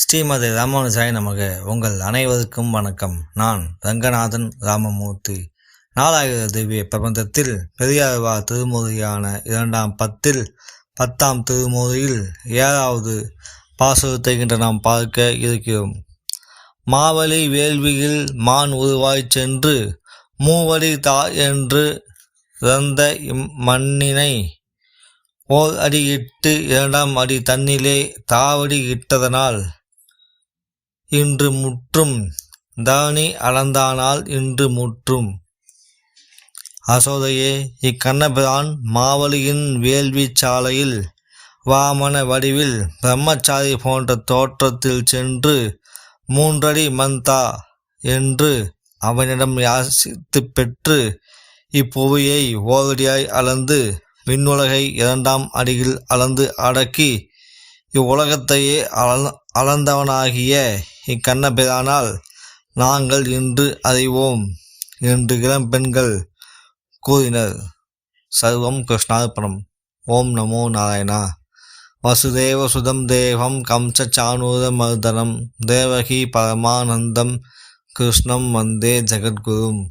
ஸ்ரீமதி ராமானுஜாய் நமக. உங்கள் அனைவருக்கும் வணக்கம். நான் ரங்கநாதன் ராமமூர்த்தி. நாலாயிர திவ்ய பிரபந்தத்தில் பெரியார்வா திருமுறையான இரண்டாம் பத்தில் பத்தாம் திருமுறையில் ஏழாவது பாசுரத்தை இன்று நாம் பார்க்க இருக்கிறோம். மாவலி வேள்வியில் மான் உருவாய் சென்று மூவடி தா என்று இறந்த இம்மண்ணினை ஓர் அடி இட்டு இரண்டாம் அடி தன்னிலே தாவடி இட்டதனால் இன்று முற்றும். தானி அளந்தானால் இன்று முற்றும். அசோதையே இக்கண்ணபிரான் மாவலியின் வேள்வி சாலையில் வாமன வடிவில் பிரம்மச்சாரி போன்ற தோற்றத்தில் சென்று மூன்றடி மந்தா என்று அவனிடம் யாசித்து பெற்று இப்புவியை ஓரடியாய் அளந்து விண்ணுலகை இரண்டாம் அடியில் அளந்து அடக்கி இவ்வுலகத்தையே அள அளந்தவனாகிய இக்கண்ணபிரானால் நாங்கள் இன்று அறிவோம் என்று இளம்பெண்கள் கூறினர். சர்வம் கிருஷ்ணார்ப்பணம். ஓம் நமோ நாராயணா. வசுதேவ சுதம் தேவம் கம்ச சானூர மர்தனம். தேவகி பரமானந்தம் கிருஷ்ணம் வந்தே ஜெகத்குரும்.